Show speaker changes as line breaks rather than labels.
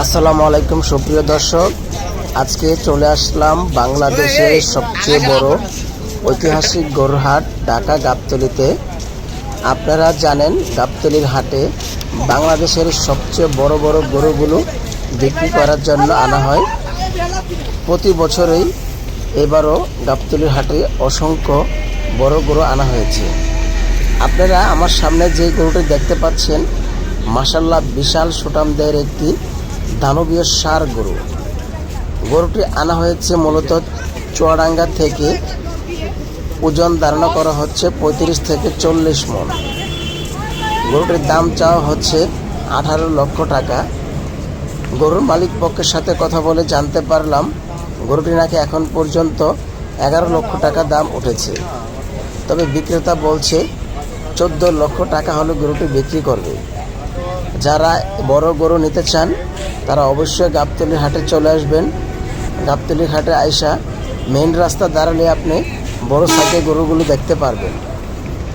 আসসালামু আলাইকুম, সুপ্রিয় দর্শক। আজকে চলে আসলাম বাংলাদেশের সবচেয়ে বড় ঐতিহাসিক গরুহাট, ঢাকা গাবতলিতে। আপনারা জানেন, গাবতলির হাটে বাংলাদেশের সবচেয়ে বড় বড় গরুগুলো বিক্রি করার জন্য আনা হয়। প্রতি বছরেই এবারও গাবতলির হাটে অসংখ্য বড় গরু আনা হয়েছে। আপনারা আমার সামনে যে গরুটি দেখতে পাচ্ছেন মাসাল্লাহ বিশাল সুটামদের একটি দানবীয় সার গরু। গরুটি আনা হয়েছে মূলত চুয়াডাঙ্গা থেকে ওজন ধারণা করা হচ্ছে পঁয়ত্রিশ থেকে চল্লিশ মন। গরুটির দাম চাওয়া হচ্ছে আঠারো লক্ষ টাকা। গরুর মালিক পক্ষের সাথে কথা বলে জানতে পারলাম, গরুটি নাকি এখন পর্যন্ত এগারো লক্ষ টাকা দাম উঠেছে। তবে বিক্রেতা বলছে, চোদ্দ লক্ষ টাকা হলে গরুটি বিক্রি করবে। যারা বড় গরু নিতে চান তারা অবশ্যই গাবতলির হাটে চলে আসবেন। গাবতলির হাটে আইসা মেন রাস্তা দাঁড়ালে আপনি বড় সাইকেল গরুগুলো দেখতে পারবেন।